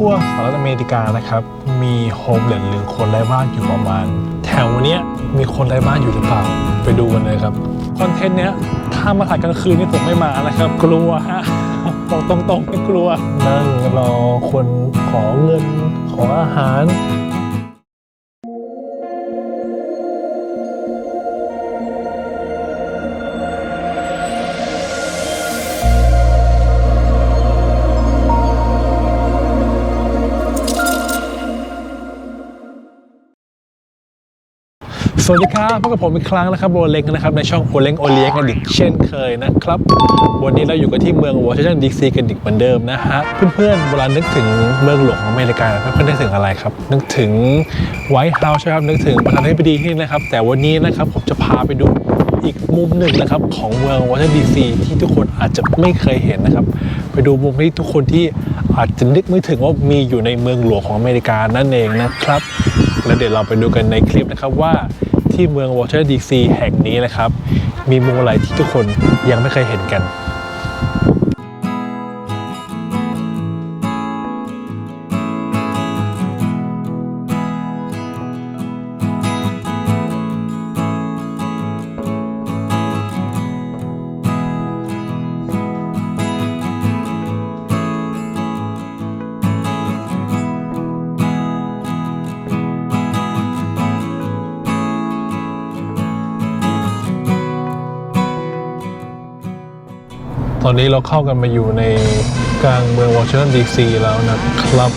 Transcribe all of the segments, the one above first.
ทั่วสหรัฐอเมริกานะครับ มีโฮมเลนหรือคนไร้บ้านอยู่ประมาณ แถวเนี้ยมีคนไร้บ้านอยู่หรือเปล่า ไปดูกันเลยครับ คอนเทนต์เนี้ยถ้ามาถ่ายกลางคืนนี่ผมไม่มานะครับ กลัวฮะบอกตรงๆไม่กลัวนั่งรอคนขอเงินขออาหาร วัสดีครับพบกับผมอีกครั้งนะครับโบเล็กนะครับในช่องโอเล้งโอเลี้ยงกันอีกเช่นเคยนะครับ วันนี้เราอยู่กันที่เมืองวอชิงตันดีซีกันอีกเหมือนเดิมนะฮะเพื่อนๆเวลานึกถึงเมืองหลวงของอเมริกาเพื่อนๆนึกถึงอะไรครับ นึกถึงไวท์เฮาส์ใช่ไหมครับนึกถึงประธานาธิบดีที่นี่นะครับ แต่วันนี้นะครับผมจะพาไปดูอีกมุมหนึ่งนะครับของเมืองวอชิงตันดีซีที่ทุกคนอาจจะไม่เคยเห็นนะครับ ไปดูมุมที่ทุกคนที่อาจจะนึกไม่ถึงว่ามีอยู่ในเมืองหลวงของอเมริกานั่นเองนะครับ แล้วเดี๋ยวเราไปดูกันในคลิปนะครับว่า ที่เมืองวอชิงตันดีซีแห่งนี้นะครับ มีมุมอะไรที่ทุกคนยังไม่เคยเห็นกัน ตอนนี้เราเข้ากันมาอยู่ในกลางเมืองวอชิงตันดีซีแล้วนะครับ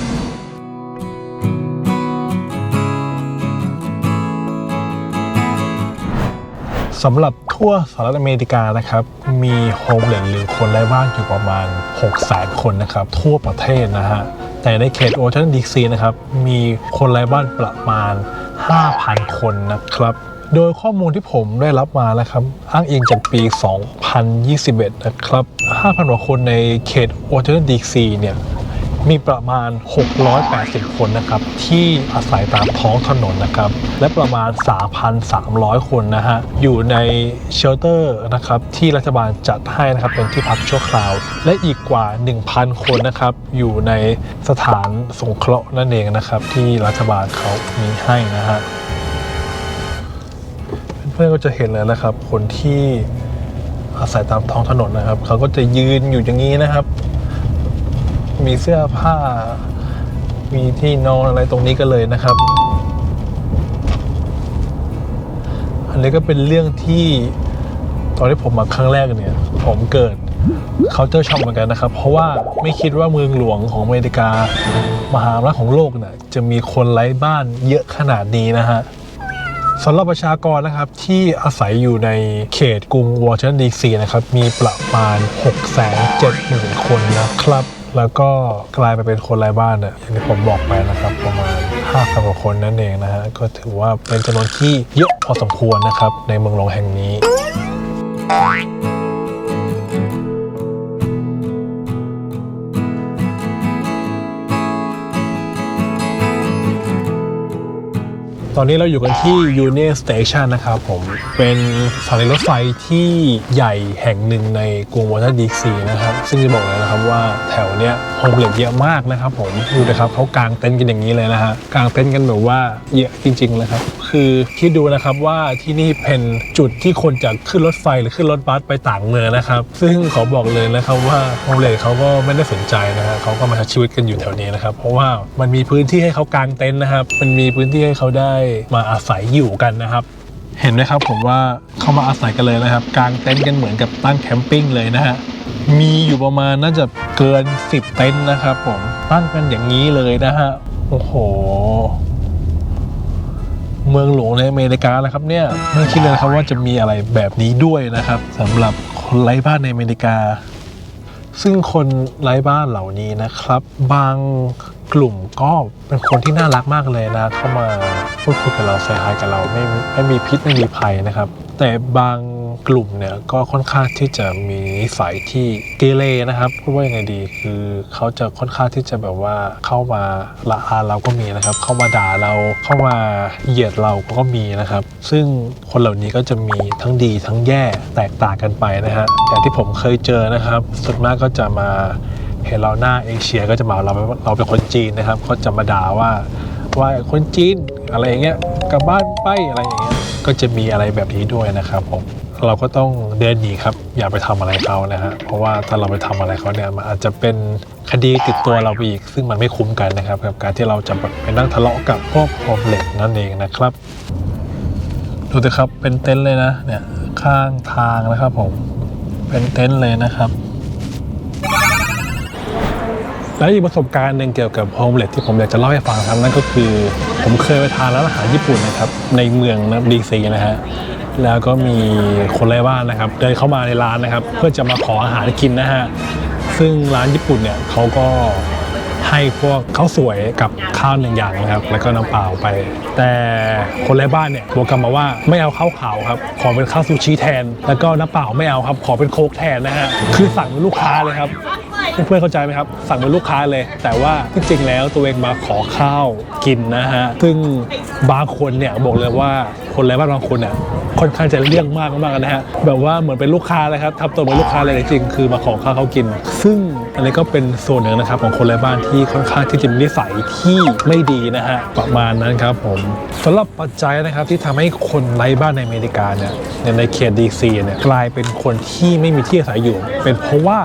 สำหรับทั่วสหรัฐอเมริกานะครับ มีโฮมเลนหรือคนไร้บ้านอยู่ประมาณ 6 0 0 0 0คนนะครับ ทั่วประเทศนะฮะ แต่ในเขตวอชิงตันดีซีนะครับ มีคนไร้บ้านประมาณ 5,000 คนนะครับ โดยข้อมูลที่ผมได้รับมานะครับ อ้างอิงจากปี 2021 นะครับ 5,000กว่าคนในเขตวอชิงตันดีซีเนี่ยมีประมาณ 680 คนนะครับ ที่อาศัยตามท้องถนนนะครับ และประมาณ 3,300 คนนะฮะ อยู่ในเชลเตอร์นะครับ ที่รัฐบาลจัดให้นะครับ เป็นที่พักชั่วคราว และอีกกว่า 1,000 คนนะครับ อยู่ในสถานสงเคราะห์นั่นเองนะครับ ที่รัฐบาลเขามีให้นะฮะ เพื่อนๆก็จะเห็นเลยนะครับ คนที่อาศัยตามท้องถนนนะครับ เขาก็จะยืนอยู่อย่างนี้นะครับ มีเสื้อผ้า มีที่นอนอะไรตรงนี้กันเลยนะครับ อันนี้ก็เป็นเรื่องที่ตอนที่ผมมาครั้งแรกเนี่ย ผมเกิดเขาเจอช็อกเหมือนกันนะครับ เพราะว่าไม่คิดว่าเมืองหลวงของอเมริกา มหาอำนาจของโลกเนี่ยจะมีคนไร้บ้านเยอะขนาดนี้นะฮะ สำหรับประชากรนะครับที่อาศัยอยู่ในเขตกรุงวอชิงตันดีซีนะครับมีประมาณ 6 7 0 0 0 0 คนนะครับ แล้วก็กลายไปเป็นคนไร้บ้านเนี่ยอย่างที่ผมบอกไปนะครับ ประมาณ5,000กว่าคนนั่นเองนะฮะก็ถือว่าเป็นจำนวนที่เยอะพอสมควรนะครับ ในเมืองหลวงแห่งนี้ ตอนนี้เราอยู่กันที่ Union Station นะครับผมเป็นสถานีรถไฟที่ใหญ่แห่งหนึ่งในกรุงวอชิงตันดีซีนะครับ ซึ่งจะบอกเลยนะครับว่าแถวเนี้ยโฮมเลดเยอะมากนะครับผมดูนะครับเขากางเต็นท์กันอย่างนี้เลยนะฮะกางเต็นท์กันแบบว่าเยอะจริงๆเลยครับ คือคิดดูนะครับว่าที่นี่เป็นจุดที่คนจะขึ้นรถไฟหรือขึ้นรถบัสไปต่างเมืองนะครับ ซึ่งขอบอกเลยนะครับว่าโฮมเลดเขาก็ไม่ได้สนใจนะฮะเขาก็มาใช้ชีวิตกันอยู่แถวนี้นะครับ เพราะว่ามันมีพื้นที่ให้เขากางเต็นท์นะครับ มันมีพื้นที่ให้เขาได้มาอาศัยอยู่กันนะครับเห็นไหมครับผมว่าเขามาอาศัยกันเลยนะครับกางเต็นท์กันเหมือนกับตั้งแคมปิ้งเลยนะฮะมีอยู่ประมาณน่าจะเกิน 10 เต็นท์นะครับผมตั้งกันอย่างนี้เลยนะฮะโอ้โห เมืองหลวงในอเมริกาแล้วครับเนี่ยไม่คิดเลยครับว่าจะมีอะไรแบบนี้ด้วยนะครับสำหรับคนไร้บ้านในอเมริกา ซึ่งคนไร้บ้านเหล่านี้นะครับ บางกลุ่มก็เป็นคนที่น่ารักมากเลยนะ เข้ามาพูดคุยกับเราใส่ฮายกับเราไม่ไม่มีพิษไม่มีภัยนะครับ แต่บางกลุ่มเนี่ยก็ค่อนข้างที่จะมีนิสัยที่เกเรนะครับพูดว่ายังไงดี คือเขาจะค่อนข้างที่จะแบบว่าเข้ามาละอาเราก็มีนะครับ เข้ามาด่าเราเข้ามาเหยียดเราก็มีนะครับ ซึ่งคนเหล่านี้ก็จะมีทั้งดีทั้งแย่แตกต่างกันไปนะฮะอย่างที่ผมเคยเจอนะครับส่วนมากก็จะมาเห็นเราหน้าเอเชียก็จะมาเราเราเป็นคนจีนนะครับเขาจะมาด่าว่า ว่าคนจีนอะไรอย่างเงี้ยกลับบ้านไปอะไรอย่างเงี้ยก็จะมีอะไรแบบนี้ด้วยนะครับผมเราก็ต้องเดินหนีครับอย่าไปทำอะไรเขานะฮะเพราะว่าถ้าเราไปทำอะไรเขาเนี่ยมันอาจจะเป็นคดีติดตัวเราไปอีก ซึ่งมันไม่คุ้มกันนะครับกับการที่เราจะไปนั่งทะเลาะกับพวกโฮมเลสนั่นเองนะครับ ดูสิครับเป็นเต็นท์เลยนะเนี่ยข้างทางนะครับผมเป็นเต็นท์เลยนะครับ แล้วอีกประสบการณ์หนึ่งเกี่ยวกับโฮมเลสที่ผมอยากจะเล่าให้ฟังครับนั่นก็คือ ผมเคยไปทานร้านอาหารญี่ปุ่นนะครับในเมืองนะดีซีนะฮะแล้วก็มีคนไร้บ้านนะครับ เดินเข้ามาในร้านนะครับ เพื่อจะมาขออาหารกินนะฮะซึ่งร้านญี่ปุ่นเนี่ยเขาก็ให้พวกข้าวสวยกับข้าวหนึ่งอย่างนะครับ แล้วก็น้ำเปล่าไป แต่คนไร้บ้านเนี่ยบอกกลับมาว่าไม่เอาข้าวขาวครับ ขอเป็นข้าวซูชิแทน แล้วก็น้ำเปล่าไม่เอาครับ ขอเป็นโค้กแทนนะฮะคือสั่งเป็นลูกค้าเลยครับ เพื่อนๆเข้าใจไหมครับ สั่งเป็นลูกค้าเลย แต่ว่าที่จริงแล้วตัวเองมาขอข้าวกินนะฮะ ซึ่งบางคนเนี่ยบอกเลยว่าคนไร้บ้านบางคนเนี่ยค่อนข้างจะเลี่ยงมากมากนะฮะแบบว่าเหมือนเป็นลูกค้าเลยครับทำตัวเหมือนลูกค้าเลยจริงคือมาขอข้าวเขากิน ซึ่งอันนี้ก็เป็นส่วนหนึ่งนะครับของคนไร้บ้านที่ค่อนข้างที่จะมีนิสัยที่ไม่ดีนะฮะประมาณนั้นครับผมสำหรับปัจจัยนะครับที่ทำให้คนไร้บ้านในอเมริกาเนี่ยในเขตดีซีเนี่ยกลายเป็นคนที่ไม่มีที่อาศัยอยู่ เป็นเพราะว่า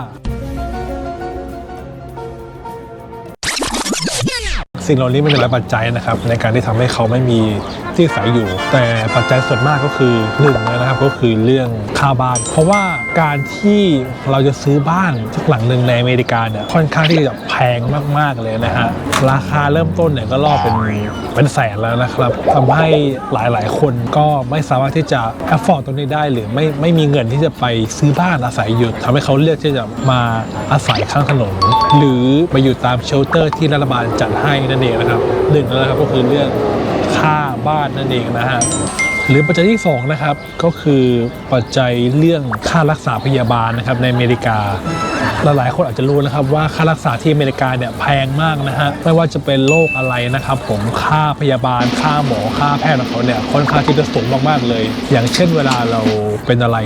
สิ่งเหล่านี้มันเป็นหลายปัจจัยนะครับในการที่ทำให้เขาไม่มีที่อาศัยอยู่ แต่ปัจจัยส่วนมากก็คือหนึ่งนะครับก็คือเรื่องค่าบ้าน เพราะว่าการที่เราจะซื้อบ้านสักหลังหนึ่งในอเมริกาเนี่ยค่อนข้างที่จะแพงมาก ๆเลยนะฮะราคาเริ่มต้นเนี่ยก็ล่อเป็นเป็นแสนแล้วนะครับทำให้หลายๆ คนก็ไม่สามารถที่จะ afford ตรงนี้ได้หรือไม่ไม่มีเงินที่จะไปซื้อบ้านอาศัยอยู่ทำให้เขาเลือกที่จะมาอาศัยข้างถนน หรือไปอยู่ตามเชลเตอร์ที่รัฐบาลจัดให้นั่นเองนะครับหนึ่งนะครับก็คือเรื่องค่าบ้านนั่นเองนะฮะหรือปัจจัยที่สองนะครับก็คือปัจจัยเรื่องค่ารักษาพยาบาลนะครับในอเมริกา หลายๆคนอาจจะรู้นะครับว่าค่ารักษาที่อเมริกาเนี่ยแพงมากนะฮะไม่ว่าจะเป็นโรคอะไรนะครับผมค่าพยาบาลค่าหมอค่าแพทย์ของเขาเนี่ยค่อนข้างที่จะสูงมากๆเลย อย่างเช่นเวลาเราเป็นอะไร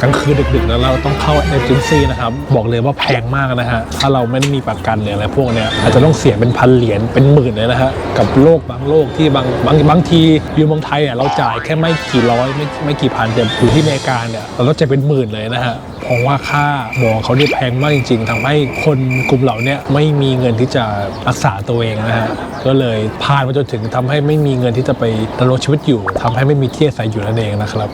กลางคืนดึกๆ แล้วเราต้องเข้าเอเจนซี่นะครับบอกเลยว่าแพงมากนะฮะถ้าเราไม่ได้มีประกันหรืออะไรพวกเนี้ยอาจจะต้องเสียเป็นพันเหรียญเป็นหมื่นเลยนะฮะกับโรคบางโรคที่บางบางบางทีอยู่เมืองไทยอะเราจ่ายแค่ไม่กี่ร้อยไม่ไม่กี่พันแต่อยู่ที่อเมริกาเนี่ยเราต้องจ่ายเป็นหมื่นเลยนะฮะเพราะว่าค่าหมอเขาเนี่ยแพงมากจริง ๆทำให้คนกลุ่มเหล่านี้ไม่มีเงินที่จะรักษาตัวเองนะฮะก็เลยผ่านมาจนถึงทำให้ไม่มีเงินที่จะไปดำรงชีวิตอยู่ทำให้ไม่มีที่อาศัยอยู่นั่นเองนะครับ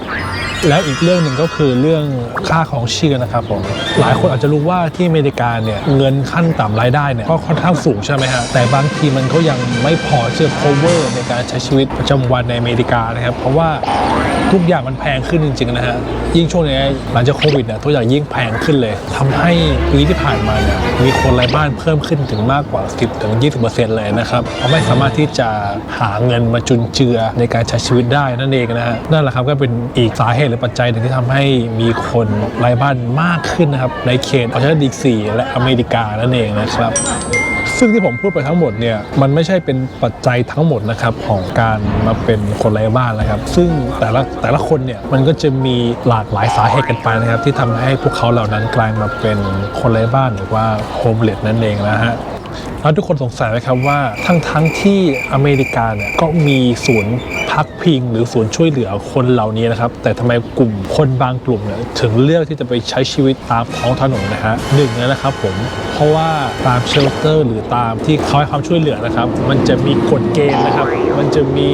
แล้วอีกเรื่องหนึ่งก็คือเรื่องค่าของชีพนะครับผมหลายคนอาจจะรู้ว่าที่อเมริกาเนี่ยเงินขั้นต่ำรายได้เนี่ยก็ค่อนข้างสูงใช่ไหมฮะแต่บางทีมันก็ยังไม่พอที่จะ cover ในการใช้ชีวิตประจำวันในอเมริกานะครับเพราะว่าทุกอย่างมันแพงขึ้นจริงๆนะฮะยิ่งช่วงนี้หลังจากโควิดเนี่ยทุกอย่างยิ่งแพงขึ้นเลยทำให้ปีที่ผ่านมาเนี่ยมีคนไร้บ้านเพิ่มขึ้นถึงมากกว่า 10ถึง20%เลยนะครับเขาไม่สามารถที่จะหาเงินมาจุนเจือในการใช้ชีวิตได้นั่นเองนะฮะนั่นแหละครับก็เป็นอีกสาเหตุรือปัจจัยหนึ่งที่ทำให้มีคนไร้บ้านมากขึ้นนะครับ ในเขตออสเตรเลียซีและอเมริกานั่นเองนะครับ ซึ่งที่ผมพูดไปทั้งหมดเนี่ยมันไม่ใช่เป็นปัจจัยทั้งหมดนะครับของการมาเป็นคนไร้บ้านนะครับ ซึ่งแต่ละแต่ละคนเนี่ยมันก็จะมีหลากหลายสาเหตุกันไปนะครับ ที่ทำให้พวกเขาเหล่านั้นกลายมาเป็นคนไร้บ้านหรือว่าโฮมเลสนั่นเองนะฮะแล้วทุกคนสงสัยไหมครับว่าทั้งทั้งที่อเมริกาเนี่ยก็มีศูนย์ พักพิงหรือศูนย์ช่วยเหลือคนเหล่านี้นะครับ แต่ทำไมกลุ่มคนบางกลุ่มเนี่ยถึงเลือกที่จะไปใช้ชีวิตตามท้องถนนนะฮะหนึ่งนะครับ ผมเพราะว่าตามเชลเตอร์ หรือตามที่เขาให้ความช่วยเหลือนะครับ มันจะมีกฎเกณฑ์นะครับ มันจะมี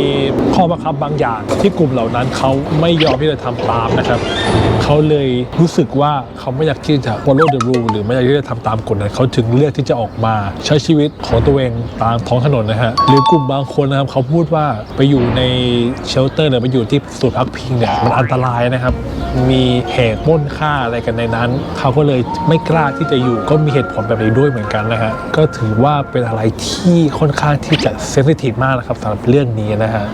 ข้อบังคับบางอย่าง ที่กลุ่มเหล่านั้นเขาไม่ยอมที่จะทำตามนะครับเขาเลยรู้สึกว่าเขาไม่อยากที่จะ follow the rule หรือไม่อยากที่จะทำตามกฎนั้นเขาถึงเลือกที่จะออกมาใช้ชีวิตของตัวเองตามท้องถนนนะฮะหรือกลุ่มบางคนนะครับเขาพูดว่าไปอยู่ในเชลเตอร์เนี่ยไปอยู่ที่ศูนย์พักพิงเนี่ยมันอันตรายนะครับ มีเหตุป้นฆ่าอะไรกันในนั้น เขาก็เลยไม่กล้าที่จะอยู่ก็มีเหตุผลแบบนี้ด้วยเหมือนกันนะฮะก็ถือว่าเป็นอะไรที่ค่อนข้างที่จะเซนซิทีฟมากนะครับสำหรับเรื่องนี้นะฮะ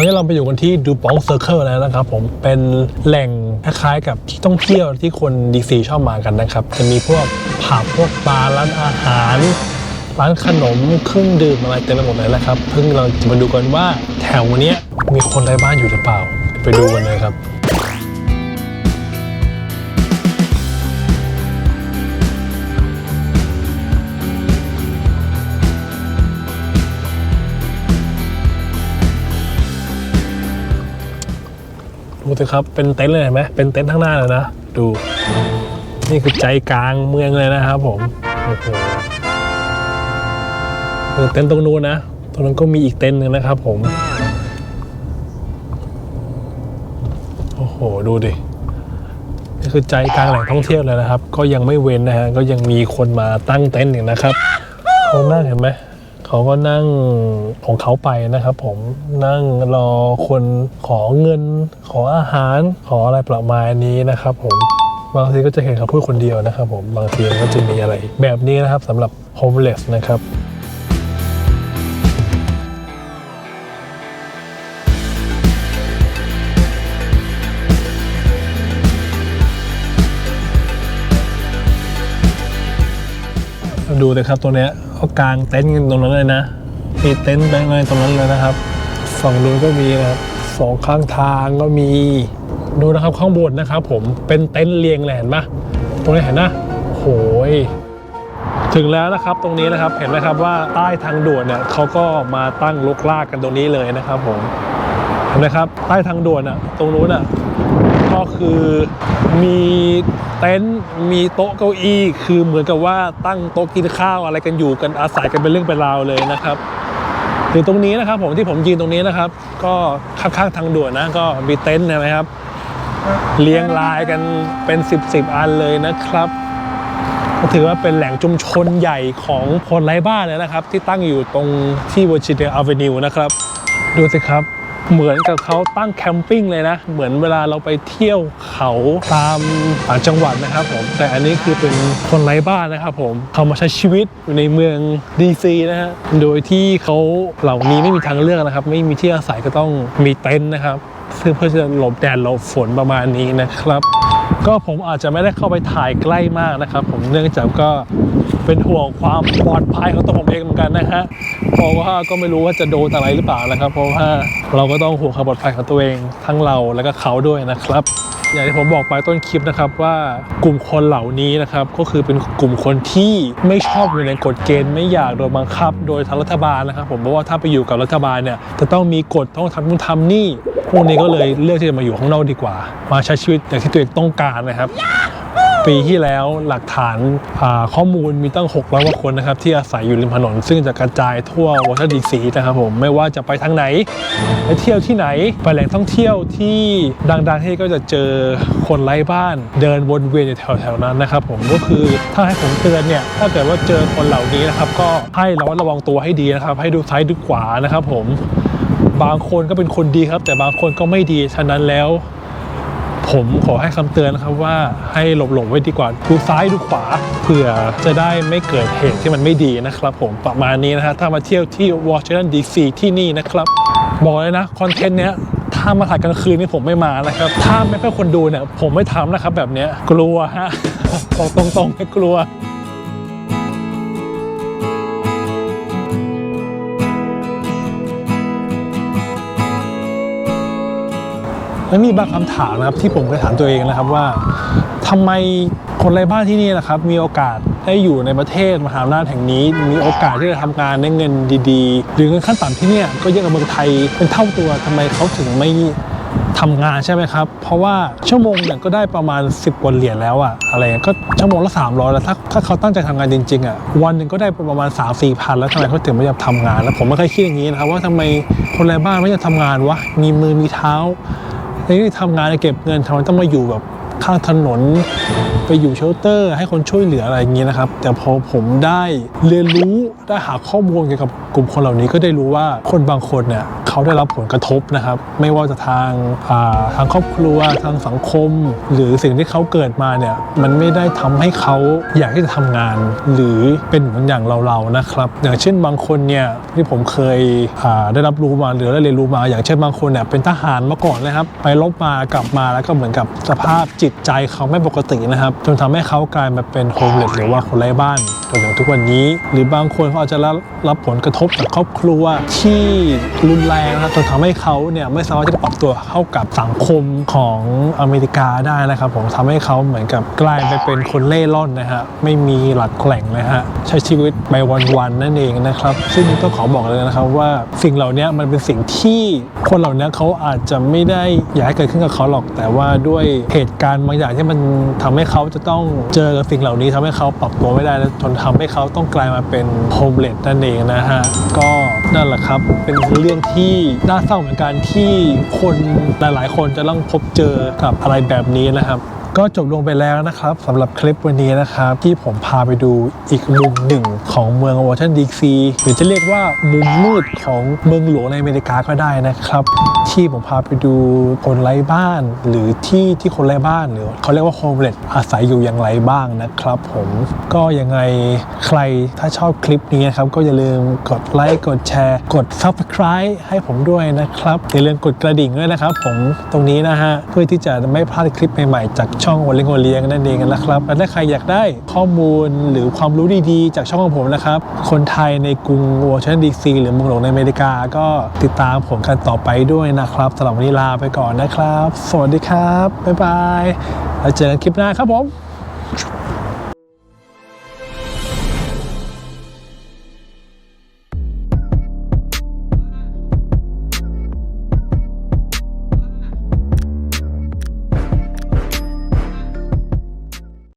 อนนี้เราไปอยู่กันที่ดูปองเซอร์เคิลแล้วนะครับผมเป็นแหล่งคล้ายๆกับที่ต้องเที่ยวที่คนดีซีชอบมากันนะครับ จะมีพวกผับพวกบาร์ร้านอาหาร ร้านขนมเครื่องดื่มอะไรเต็มไปหมดเลยนะครับเพิ่งเราจะมาดูกันว่าแถวเนี้ยมีคนไร้บ้านอยู่หรือเปล่า ไปดูกันเลยครับ สิครับ เป็นเต็นท์เลยเห็นไหมเป็นเต็นท์ข้างหน้าเลยนะ ดู นี่คือใจกลางเมืองเลยนะครับผมโอ้โหเออเต็นท์ตรงนู้นนะ ตรงนั้นก็มีอีกเต็นท์หนึ่งนะครับผม โอ้โห ดูดิ นี่คือใจกลางแหล่งท่องเที่ยวเลยนะครับ ก็ยังไม่เว้นนะฮะ ก็ยังมีคนมาตั้งเต็นท์อยู่นะครับเขานั่งเห็นไหม เขาก็นั่งของเขาไปนะครับ ผมนั่งรอคนขอเงิน ขออาหาร ขออะไรประมาณนี้นะครับ ผมบางทีก็จะเห็นเขาพูดคนเดียวนะครับ ผมบางทีก็จะมีอะไร แบบนี้นะครับสำหรับ homeless นะครับดูเลยครับตัวเนี้ย เขากางเต็นท์กันตรงนั้นเลยนะ มีเต็นท์แบงอะไรตรงนั้นเลยนะครับ ฝั่งนู้นก็มีนะครับสองข้างทางก็มี ดูนะครับข้างบนนะครับผมเป็นเต็นท์เรียงเลยเห็นปะตรงนี้เห็นนะโหยถึงแล้วนะครับตรงนี้นะครับเห็นไหมครับว่าใต้ทางด่วนเนี่ยเขาก็มาตั้งลกลากกันตรงนี้เลยนะครับผมเห็นไหมครับใต้ทางด่วนอะตรงนู้นอะ ก็คือมีเต็นท์มีโต๊ะเก้าอี้ คือเหมือนกับว่าตั้งโต๊ะกินข้าวอะไรกันอยู่กันอาศัยกันเป็นเรื่องเป็นราวเลยนะครับหรือตรงนี้นะครับผมที่ผมยืนตรงนี้นะครับ ก็ข้างๆทางด่วนนะก็มีเต็นท์นะครับเรียงรายกันเป็น 10บอันเลยนะครับก็ถือว่าเป็นแหล่งชุมชนใหญ่ของคนไร้บ้านเลยนะครับ ที่ตั้งอยู่ตรงที่วอชิเดอ a เวนิวนะครับ ดูสิครับ เหมือนกับเขาตั้งแคมปิ้งเลยนะ เหมือนเวลาเราไปเที่ยวเขาตามต่างจังหวัดนะครับผม แต่อันนี้คือเป็นคนไร้บ้านนะครับผมเขามาใช้ชีวิตอยู่ในเมืองดีซีนะฮะ โดยที่เขาเหล่านี้ไม่มีทางเลือกนะครับ ไม่มีที่อาศัยก็ต้องมีเต็นท์นะครับซึ่งเพื่อจะหลบแดดหลบฝนประมาณนี้นะครับ ก็ผมอาจจะไม่ได้เข้าไปถ่ายใกล้มากนะครับ ผมเนื่องจากก็ เป็นห่วงความปลอดภัยของตัวผมเองเหมือนกันนะฮะเพราะว่าก็ไม่รู้ว่าจะโดนอะไรหรือเปล่านะครับ เพราะว่าเราก็ต้องห่วงความปลอดภัยของตัวเองทั้งเราและก็เขาด้วยนะครับอย่างที่ผมบอกไปต้นคลิปนะครับว่ากลุ่มคนเหล่านี้นะครับก็คือเป็นกลุ่มคนที่ไม่ชอบอยู่ในกฎเกณฑ์ไม่อยากโดนบังคับ โดยทางรัฐบาลนะครับ ผมเพราะว่าถ้าไปอยู่กับรัฐบาลเนี่ยจะต้องมีกฎต้องทำนู่นทำนี่พวกนี้ก็เลยเลือกที่จะมาอยู่ข้างนอกดีกว่า มาใช้ชีวิตอย่างที่ตัวเองต้องการนะครับ ปีที่แล้วหลักฐานข้อมูลมีตั้ง600กว่าคนนะครับที่อาศัยอยู่ริมถนน ซึ่งจะกระจายทั่ววอเตอร์ดีซีนะครับผมไม่ว่าจะไปทางไหน ไปเที่ยวที่ไหน ไปแหล่งท่องเที่ยวที่ดังๆที่ก็จะเจอคนไร้บ้านเดินวนเวียนอยู่แถวๆนั้นนะครับผมก็คือถ้าให้ผมเตือนเนี่ยถ้าเกิดว่าเจอคนเหล่านี้นะครับก็ให้ระมัดระวังตัวให้ดีนะครับ ให้ดูซ้ายดูขวานะครับผมบางคนก็เป็นคนดีครับ แต่บางคนก็ไม่ดีฉะนั้นแล้ว ผมขอให้คำเตือนนะครับว่าให้หลบหลบไว้ดีกว่าดูซ้ายดูขวาเผื่อจะได้ไม่เกิดเหตุที่มันไม่ดีนะครับผมประมาณนี้นะฮะถ้ามาเที่ยวที่วอชิงตันดีซีที่นี่นะครับ บอกเลยนะคอนเทนต์เนี้ยถ้ามาถ่ายกลางคืนนี่ผมไม่มานะครับ ถ้าไม่เป็นคนดูเนี่ยผมไม่ทำนะครับแบบเนี้ยกลัวฮะบอกตรงๆไม่กลัว แล้วมีบางคำถามนะครับที่ผมเคยถามตัวเองนะครับว่าทำไมคนไร้บ้านที่นี่นะครับ มีโอกาสได้อยู่ในประเทศมหาอำนาจแห่งนี้ มีโอกาสที่จะทำงานได้เงินดีๆ หรือเงินขั้นต่ำที่เนี่ยก็เยอะกว่าเมืองไทยเป็นเท่าตัวทำไมเขาถึงไม่ทำงานใช่ไหมครับ เพราะว่าชั่วโมงเนี่ยก็ได้ประมาณ 10กว่าเหรียญแล้วอะอะไรก็ชั่วโมงละ300แล้วถ้าถ้าเขาตั้งใจทำงานจริงๆอะวันหนึ่งก็ได้ประมาณ 3 4พันแล้วทำไมเขาถึงไม่อยากทำงาน แล้วผมไม่เคยคิดอย่างนี้นะครับว่าทำไมคนไร้บ้านไม่อยากทำงานวะมีมือมีเท้า ที่ทำงานเก็บเงินทำไมต้องมาอยู่แบบข้างถนน ไปอยู่เชลเตอร์ ให้คนช่วยเหลืออะไรอย่างนี้นะครับ แต่พอผมได้เรียนรู้ได้หาข้อมูลเกี่ยวกับกลุ่มคนเหล่านี้ก็ได้รู้ว่าคนบางคนเนี่ยเขาได้รับผลกระทบนะครับ ไม่ว่าจะทางาทางครอบครัวทางสังคม หรือสิ่งที่เขาเกิดมาเนี่ยมันไม่ได้ทำให้เขาอยากที่จะทำงาน หรือเป็นเหมือนอย่างเราๆนะครับ อย่างเช่นบางคนเนี่ยที่ผมเคยได้รับรู้มาหรือได้เรียนรู้มา อย่างเช่นบางคนเนี่ยเป็นทหารมาก่อนนะครับ ไปรบมากลับมาแล้วก็เหมือนกับสภาพจิตใจเขาไม่ปกตินะครับจนทำให้เขากลายมาเป็นโฮมเลสหรือว่าคนไร้บ้านจนถึงทุกวันนี้ หรือบางคนเขาอาจจะรับผลกระทบจากครอบครัวที่รุนแรงนะครับจนทำให้เขาเนี่ยไม่สามารถที่จะปรับตัวเข้ากับสังคมของอเมริกาได้นะครับผมทำให้เขาเหมือนกับกลายไปเป็นคนเล่ร่อนนะฮะไม่มีหลักแหล่งนะฮะใช้ชีวิตไปวันๆนั่นเองนะครับ ซึ่งต้องขอบอกเลยนะครับว่าสิ่งเหล่านี้มันเป็นสิ่งที่คนเหล่านี้เขาอาจจะไม่ได้อยากให้เกิดขึ้นกับเขาหรอก แต่ว่าด้วยเหตุการณ์บางอย่างที่มันทำให้เขาาจะต้องเจอกับสิ่งเหล่านี้ทำให้เขาปรับตัวไม่ได้และจนทำให้เขาต้องกลายมาเป็นโฮมเลสนั่นเองนะฮะก็นั่นแหละครับเป็นเรื่องที่น่าเศร้าเหมือนกันที่คนหลาย ๆ คนจะต้องพบเจอกับอะไรแบบนี้นะครับ ก็จบลงไปแล้วนะครับสำหรับคลิปวันนี้นะครับ ที่ผมพาไปดูอีกมุมหนึ่งของเมืองวอชิงตันดีซีหรือจะเรียกว่ามุมมืดของเมืองหลวงในอเมริกาก็ได้นะครับ ที่ผมพาไปดูคนไร้บ้าน หรือที่ที่คนไร้บ้านหรือเขาเรียกว่าโฮมเลสอาศัยอยู่อย่างไรบ้างนะครับ ผมก็ยังไงใครถ้าชอบคลิปนี้นะครับ ก็อย่าลืมกดไลค์กดแชร์ กด Subscribe ให้ผมด้วยนะครับอย่าลืมกดกระดิ่งด้วยนะครับ ผมตรงนี้นะฮะเพื่อที่จะไม่พลาดคลิปใหม่ๆจากช่องวันเลี้ยงวันเลี้ยงนั่นเองนะครับและถ้าใครอยากได้ข้อมูลหรือความรู้ดีๆ จากช่องของผมนะครับ คนไทยในกรุงวอชิงตันดีซีหรือเมืองหลวงในอเมริกา ก็ติดตามผมกันต่อไปด้วยนะครับสำหรับวันนี้ลาไปก่อนนะครับ สวัสดีครับบ๊ายบายแล้วเจอกันคลิปหน้าครับผม